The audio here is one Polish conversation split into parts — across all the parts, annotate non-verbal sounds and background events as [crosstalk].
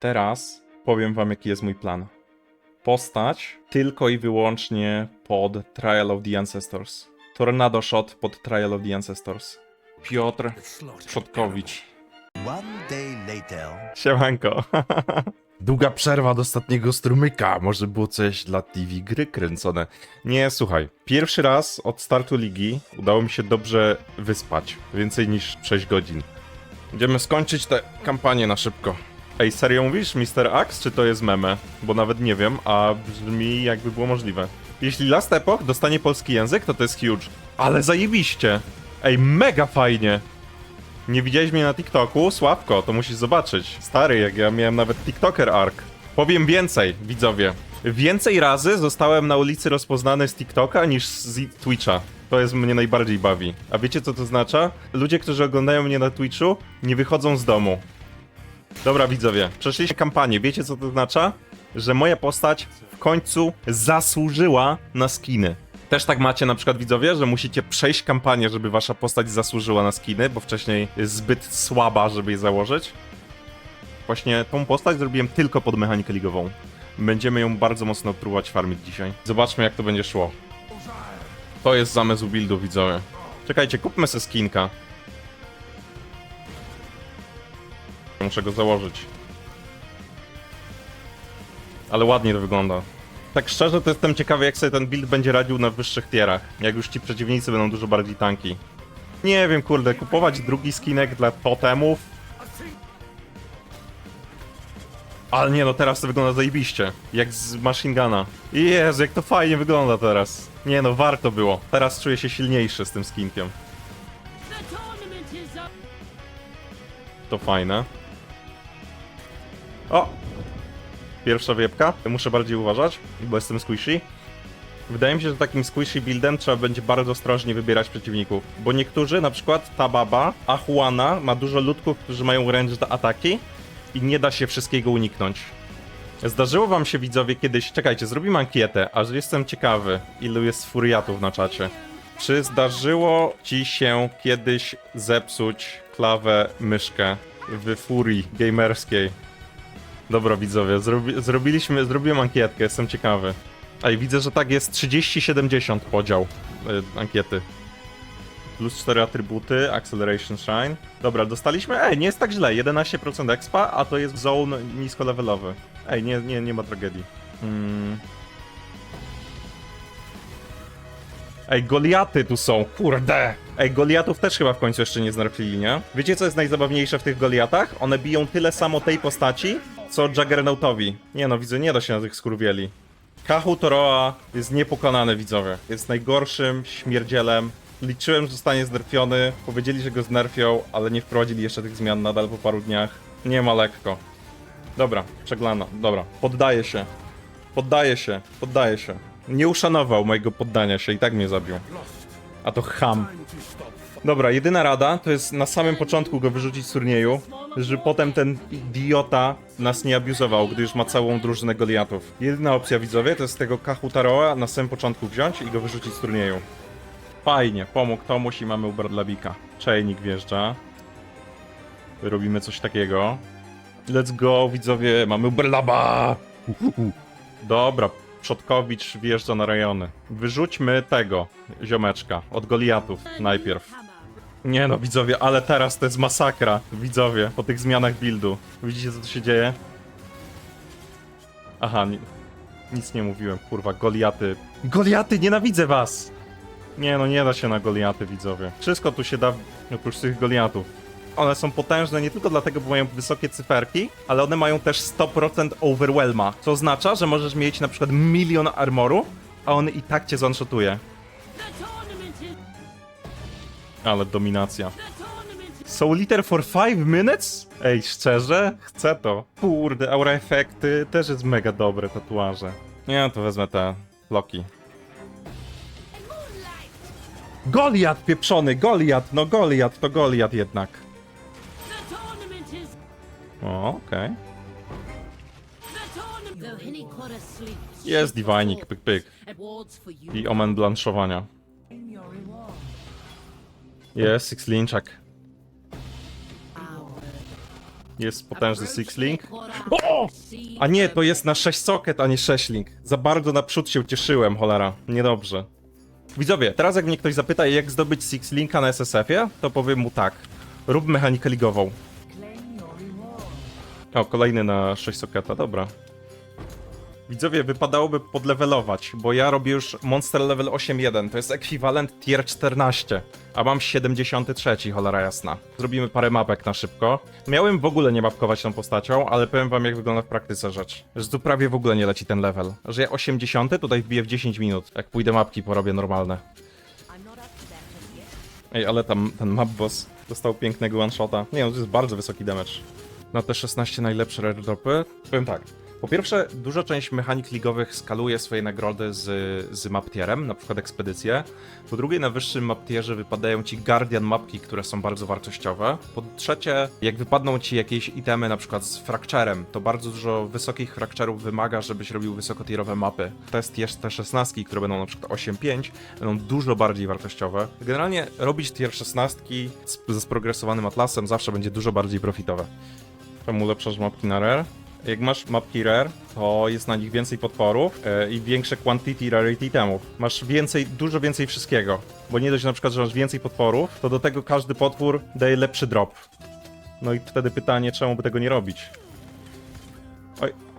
Teraz powiem wam, jaki jest mój plan. Postać tylko i wyłącznie pod Trial of the Ancestors. Tornado Shot pod Trial of the Ancestors. Piotr Przotkowicz. One day later. Siemanko. [laughs] Długa przerwa do ostatniego strumyka. Może było coś dla TV gry kręcone. Nie, słuchaj. Pierwszy raz od startu ligi udało mi się dobrze wyspać. Więcej niż 6 godzin. Będziemy skończyć tę kampanię na szybko. Ej, serio mówisz, Mr. Axe, czy to jest meme? Bo nawet nie wiem, a brzmi jakby było możliwe. Jeśli Last Epoch dostanie polski język, to to jest huge. Ale zajebiście! Ej, mega fajnie! Nie widziałeś mnie na TikToku? Sławko, to musisz zobaczyć. Stary, jak ja miałem nawet TikToker arc. Powiem więcej, widzowie. Więcej razy zostałem na ulicy rozpoznany z TikToka niż z Twitcha. To jest mnie najbardziej bawi. A wiecie co to oznacza? Ludzie, którzy oglądają mnie na Twitchu, nie wychodzą z domu. Dobra, widzowie, przeszliśmy kampanię. Wiecie co to oznacza? Że moja postać w końcu zasłużyła na skiny. Też tak macie na przykład widzowie, że musicie przejść kampanię, żeby wasza postać zasłużyła na skiny, bo wcześniej jest zbyt słaba, żeby je założyć. Właśnie tą postać zrobiłem tylko pod mechanikę ligową. Będziemy ją bardzo mocno próbować farmić dzisiaj. Zobaczmy jak to będzie szło. To jest zamysł buildu, widzowie. Czekajcie, kupmy se skinka. Muszę go założyć. Ale ładnie to wygląda. Tak szczerze, to jestem ciekawy, jak sobie ten build będzie radził na wyższych tierach. Jak już ci przeciwnicy będą dużo bardziej tanki. Nie wiem, kurde, kupować drugi skinek dla totemów. Ale nie no, teraz to wygląda zajebiście. Jak z machine guna. Jezu, jak to fajnie wygląda teraz. Nie no, warto było. Teraz czuję się silniejszy z tym skinkiem. To fajne. O! Pierwsza wiepka. Muszę bardziej uważać, bo jestem squishy. Wydaje mi się, że takim squishy buildem trzeba będzie bardzo ostrożnie wybierać przeciwników. Bo niektórzy, na przykład ta baba, Ahuana, ma dużo ludków, którzy mają ranged ataki i nie da się wszystkiego uniknąć. Zdarzyło wam się widzowie kiedyś, czekajcie, zrobimy ankietę, aż jestem ciekawy, ilu jest furiatów na czacie. Czy zdarzyło ci się kiedyś zepsuć klawę myszkę w furii gamerskiej? Dobra widzowie, zrobi, zrobiliśmy, zrobiłem ankietkę, jestem ciekawy. A i widzę, że tak jest 30-70 podział y, ankiety. Plus 4 atrybuty, Acceleration Shrine. Dobra, dostaliśmy. Ej, nie jest tak źle. 11% expa, a to jest zone niskolevelowy. Ej, nie, nie, nie ma tragedii. Hmm. Ej, Goliaty tu są, kurde! Ej, Goliatów też chyba w końcu jeszcze nie znerfili, nie? Wiecie, co jest najzabawniejsze w tych Goliatach? One biją tyle samo tej postaci, co Juggernautowi. Nie no, widzę, nie da się na tych skurwieli. Kahu Toroa jest niepokonany, widzowie. Jest najgorszym śmierdzielem. Liczyłem, że zostanie znerfiony. Powiedzieli, że go znerfią, ale nie wprowadzili jeszcze tych zmian nadal po paru dniach. Nie ma lekko. Dobra, przeglana. Dobra, poddaję się. Poddaję się, poddaję się. Nie uszanował mojego poddania się i tak mnie zabił. A to ham. Dobra, jedyna rada to jest na samym początku go wyrzucić z turnieju, żeby potem ten idiota nas nie abuzował, gdy już ma całą drużynę Goliatów. Jedyna opcja widzowie to jest tego Kahutaroa na samym początku wziąć i go wyrzucić z turnieju. Fajnie, pomógł Tomuś i mamy Uberdlabika. Czajnik wjeżdża. Robimy coś takiego. Let's go, widzowie, mamy Uberlaba! Dobra, Przotkowicz wjeżdża na rejony. Wyrzućmy tego ziomeczka od Goliatów najpierw. Nie no, widzowie, ale teraz to jest masakra, widzowie, po tych zmianach buildu. Widzicie, co tu się dzieje? Aha, ni nic nie mówiłem, kurwa, Goliaty. Goliaty, nienawidzę was! Nie no, nie da się na Goliaty, widzowie. Wszystko tu się da, oprócz tych Goliatów. One są potężne nie tylko dlatego, bo mają wysokie cyferki, ale one mają też 100% overwhelma, co oznacza, że możesz mieć na przykład milion armoru, a on i tak cię zonshotuje. Ale dominacja. Soul Eater for 5 minutes? Ej, szczerze? Chcę to. Kurde, aura efekty też jest mega dobre tatuaże. No to wezmę te loki. Goliat pieprzony, Goliat, no Goliat to Goliat jednak. O, okej. Sleeps. Jest Divinik, pyk pyk. I omen blanszowania. Jest, Six Linczak. Our. Jest potężny Six Link. O! A nie, to jest na 6 socket, a nie 6 link. Za bardzo naprzód się ucieszyłem, cholera. Niedobrze. Widzowie, teraz jak mnie ktoś zapyta, jak zdobyć Six Linka na SSF-ie, to powiem mu tak. Rób mechanikę ligową. O, kolejny na 6 socketa, dobra. Widzowie, wypadałoby podlevelować, bo ja robię już Monster Level 8.1, to jest ekwiwalent tier 14, a mam 73, cholera jasna. Zrobimy parę mapek na szybko. Miałem w ogóle nie mapkować tą postacią, ale powiem wam jak wygląda w praktyce rzecz. Że tu prawie w ogóle nie leci ten level. Że ja 80 tutaj wbiję w 10 minut, jak pójdę mapki porobię normalne. Ej, ale tam ten map boss dostał pięknego one-shota. Nie to jest bardzo wysoki damage. Na te 16 najlepsze rare powiem tak. Po pierwsze, duża część mechanik ligowych skaluje swoje nagrody z, z map tierem, na przykład ekspedycje. Po drugie, na wyższym map tierze wypadają ci guardian mapki, które są bardzo wartościowe. Po trzecie, jak wypadną ci jakieś itemy, na przykład z fracturem, to bardzo dużo wysokich fracturów wymaga, żebyś robił wysokotierowe mapy. Test jest te 16, które będą na przykład 8.5, będą dużo bardziej wartościowe. Generalnie robić tier 16 z, ze sprogresowanym atlasem zawsze będzie dużo bardziej profitowe. Czemu ulepszasz mapki na rare? Jak masz mapki rare, to jest na nich więcej potworów e, i większe quantity rarity temów. Masz więcej, dużo więcej wszystkiego. Bo nie dość na przykład, że masz więcej potworów, to do tego każdy potwór daje lepszy drop. No i wtedy pytanie, czemu by tego nie robić? Oj.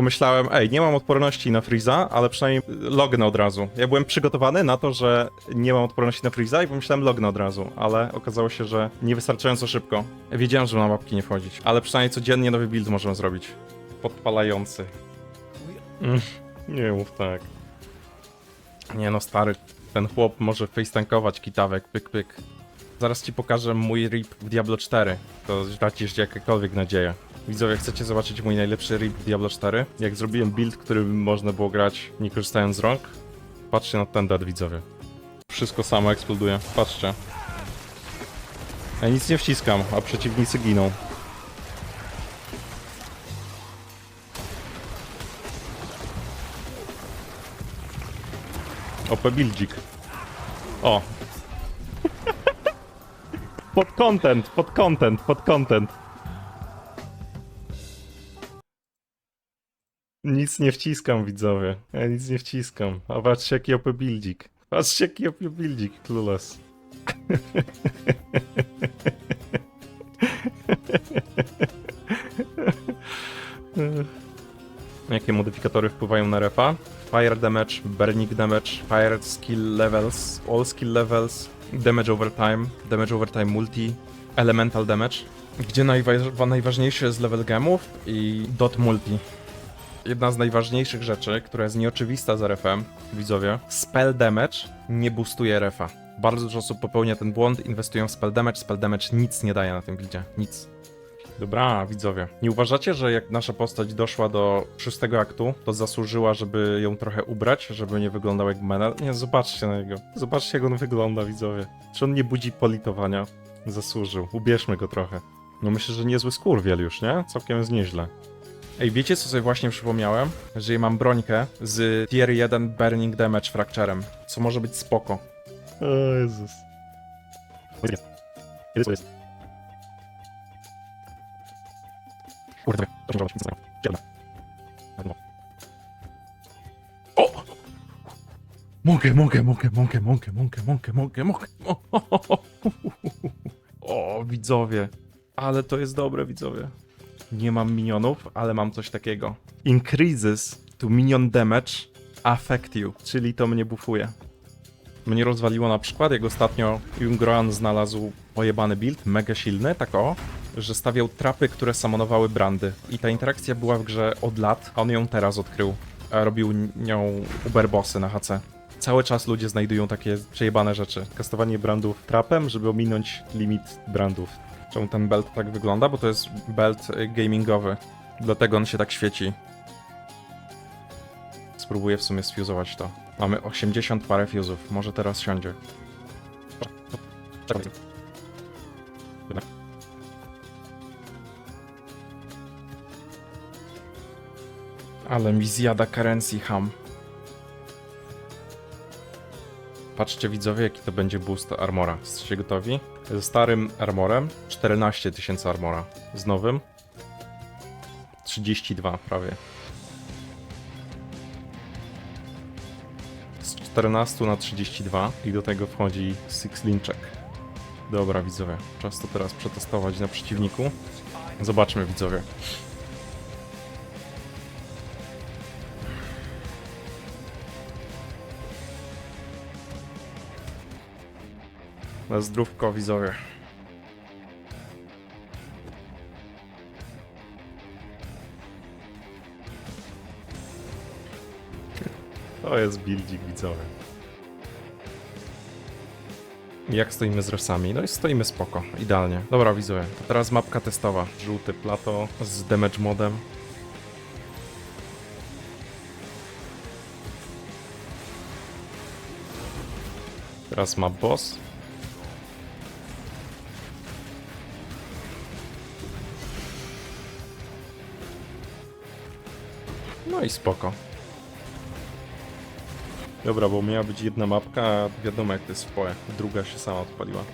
Pomyślałem, ej, nie mam odporności na Freeza, ale przynajmniej lognę od razu. Ja byłem przygotowany na to, że nie mam odporności na Freeza i pomyślałem lognę od razu, ale okazało się, że niewystarczająco szybko. Wiedziałem, że na mapki nie wchodzić, ale przynajmniej codziennie nowy build możemy zrobić. Podpalający. Mm, nie mów tak. Nie no, stary, ten chłop może facetankować kitawek, pyk pyk. Zaraz ci pokażę mój rip w Diablo 4. To jeszcze jakiekolwiek nadzieję. Widzowie, chcecie zobaczyć mój najlepszy rip Diablo 4? Jak zrobiłem build, który można było grać nie korzystając z rąk? Patrzcie na ten dead, widzowie. Wszystko samo eksploduje. Patrzcie. Ja nic nie wciskam, a przeciwnicy giną. OP buildzik. O, [laughs] pod content, pod content, pod content. Nic nie wciskam, widzowie. Ja nic nie wciskam. A patrzcie, jaki OP buildzik. Patrzcie, jaki OP buildzik, Clueless. [laughs] Jakie modyfikatory wpływają na refa? Fire damage, burning damage, fire skill levels, all skill levels, damage over time, damage over time multi, elemental damage, gdzie najwa- najważniejszy jest level gemów i dot multi. Jedna z najważniejszych rzeczy, która jest nieoczywista z RFM, widzowie, spell damage nie boostuje refa. Bardzo dużo osób popełnia ten błąd, inwestują w spell damage, spell damage nic nie daje na tym buildzie, nic. Dobra, widzowie. Nie uważacie, że jak nasza postać doszła do szóstego aktu, to zasłużyła, żeby ją trochę ubrać, żeby nie wyglądał jak menel? Nie, zobaczcie na niego. Zobaczcie, jak on wygląda, widzowie. Czy on nie budzi politowania? Zasłużył. Ubierzmy go trochę. No myślę, że niezły skurwiel już, nie? Całkiem jest nieźle. Ej, wiecie co sobie właśnie przypomniałem? Że mam brońkę z tier 1 Burning Damage Fracturem, co może być spoko. O Jezus. Jest, jest. Kurde, to być Pierdolę. O! Mogę, mogę, mogę, mogę, mogę, mogę, mogę, mogę, mogę. [laughs] O, widzowie. Ale to jest dobre, widzowie. Nie mam minionów, ale mam coś takiego. Increases to minion damage affect you, czyli to mnie bufuje. Mnie rozwaliło na przykład, jak ostatnio Jungroan znalazł pojebany build, mega silny, tak o, że stawiał trapy, które samonowały brandy. I ta interakcja była w grze od lat, a on ją teraz odkrył. Robił nią Uberbossy na HC. Cały czas ludzie znajdują takie przejebane rzeczy. Kastowanie brandów trapem, żeby ominąć limit brandów. Czemu ten belt tak wygląda? Bo to jest belt y, gamingowy. Dlatego on się tak świeci. Spróbuję w sumie sfuzować to. Mamy 80 parę fuzów. Może teraz siądzie. Ale mi zjada currency ham. Patrzcie widzowie, jaki to będzie boost armora. Jesteście gotowi? Ze starym armorem 14 tysięcy armora. Z nowym 32 prawie. Z 14 na 32 i do tego wchodzi Six Linczek. Dobra widzowie, czas to teraz przetestować na przeciwniku. Zobaczmy widzowie. Na zdrówko widzowie. To jest buildzik widzowie. Jak stoimy z resami? No i stoimy spoko, idealnie. Dobra widzowie, to teraz mapka testowa. Żółty plato z damage modem. Teraz map boss. No i spoko. Dobra, bo miała być jedna mapka, a wiadomo jak to jest w. Druga się sama odpaliła.